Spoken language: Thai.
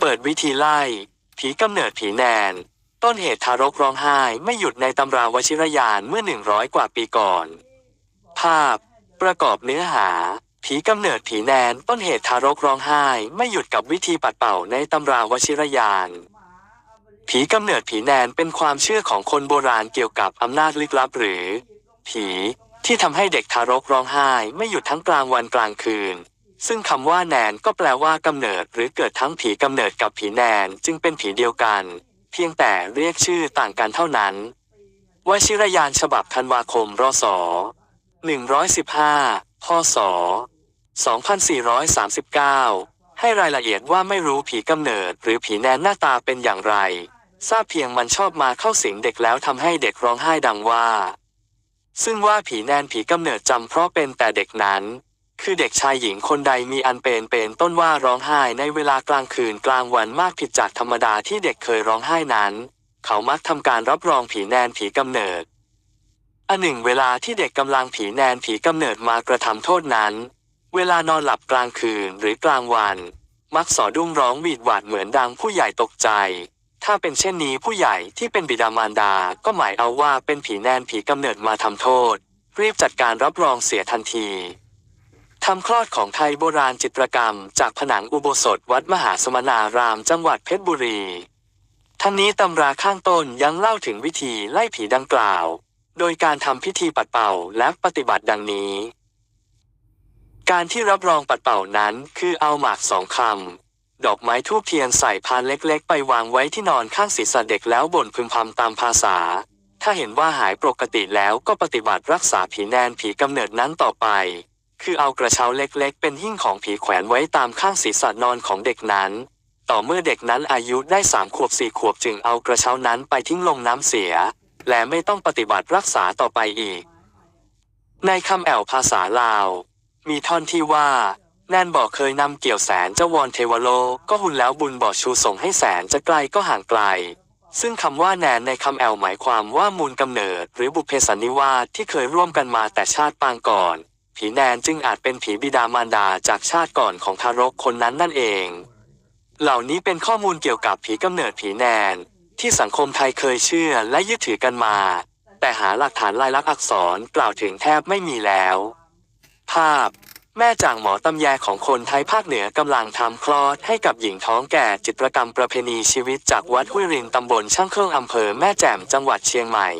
เปิดวิธีไล่ ผีกำเนิดผีแนน ต้นเหตุทารกร้องไห้ไม่หยุดในตำราวชิรยานเมื่อหนึ่งร้อยกว่าปีก่อน ภาพ ประกอบเนื้อหา ผีกำเนิดผีแนน ต้นเหตุทารกร้องไห้ ไม่หยุดกับวิธีปัดเป่าในตำราวชิรยาน ผีกำเนิดผีแนนเป็นความเชื่อของคนโบราณเกี่ยวกับอำนาจลึกลับหรือ ผีที่ทำให้เด็กทารกร้องไห้ไม่หยุดทั้งกลางวันกลางคืน ซึ่งคำว่าแนนก็แปลว่ากำเนิด หรือเกิดทั้งผีกำเนิดกับผีแนนจึงเป็นผีเดียวกัน เพียงแต่เรียกชื่อต่างกันเท่านั้นวชิรยานฉบับธันวาคมรศ115พศ2439 ให้รายละเอียดว่าไม่รู้ผีกำเนิด หรือผีแนนหน้าตาเป็นอย่างไร ทราบเพียงมันชอบมาเข้าสิงเด็กแล้วทำให้เด็กร้องไห้ดังว่า ซึ่งว่าผีแนนผีกำเนิดจำเพราะเป็นแต่เด็กนั้น คือเด็กชายหญิงคนใดมีอันเป็นเป็นต้นว่าร้องไห้ในเวลากลางคืนกลางวันมากผิดจากธรรมดาที่เด็กเคยร้องไห้นั้น เขามักทำการรับรองผีแนนผีกำเนิด อันหนึ่งเวลาที่เด็กกำลังผีแนนผีกำเนิดมากระทำโทษนั้น เวลานอนหลับกลางคืนหรือกลางวัน มักสอดุ้งร้องหวีดหวาดเหมือนดังผู้ใหญ่ตกใจถ้าเป็นเช่นนี้ผู้ใหญ่ที่เป็นบิดามารดา ก็หมายเอาว่าเป็นผีแนนผีกำเนิดมาทำโทษ รีบจัดการรับรองเสียทันที ทำคลอดของไทยโบราณจิตรกรรม จากผนังอุโบสถวัดมหาสมณารามจังหวัดเพชรบุรี ทั้งนี้ตำราข้างต้นยังเล่าถึงวิธีไล่ผีดังกล่าว โดยการทำพิธีปัดเป่าและปฏิบัติดังนี้ การที่รับรองปัดเป่านั้นคือเอาหมากสองคำดอกไม้ทูบเทียนใส่พานเล็กๆ ไปวางไว้ที่นอนข้างศีรษะเด็กแล้วบ่นพึมพำตามภาษา ถ้าเห็นว่าหายปกติแล้วก็ปฏิบัติรักษาผีแนนผีกำเนิดนั้นต่อไป คือเอากระเช้าเล็กๆ เป็นหิ้งของผีแขวนไว้ตามข้างศีรษะนอนของเด็กนั้น ต่อเมื่อเด็กนั้นอายุได้สามขวบสี่ขวบจึงเอากระเช้านั้นไปทิ้งลงน้ำเสีย และไม่ต้องปฏิบัติรักษาต่อไปอีก ในคำแอวภาษาลาว มีท่อนที่ว่าแนนบอกเคยนำเกี่ยวแสนเจ้าวอนเทวโล ก็หุนแล้วบุญบอกชูส่งให้แสนจะไกลก็ห่างไกล ซึ่งคำว่าแนนในคำแอวหมายความว่ามูลกำเนิด หรือบุพเพสันนิวาสที่เคยร่วมกันมาแต่ชาติปางก่อน ผีแนนจึงอาจเป็นผีบิดามารดาจากชาติก่อนของทารกคนนั้นนั่นเอง เหล่านี้เป็นข้อมูลเกี่ยวกับผีกำเนิดผีแนน ที่สังคมไทยเคยเชื่อและยึดถือกันมา แต่หาหลักฐานลายลักษณ์อักษรกล่าวถึงแทบไม่มีแล้ว ภาพ แม่จ่างหมอตำแยของคนไทยภาคเหนือกำลังทำคลอดให้กับหญิงท้องแก่จิตรกรรมประเพณีชีวิตจากวัดห้วยรินตำบลช่างเครื่องอำเภอแม่แจ่มจังหวัดเชียงใหม่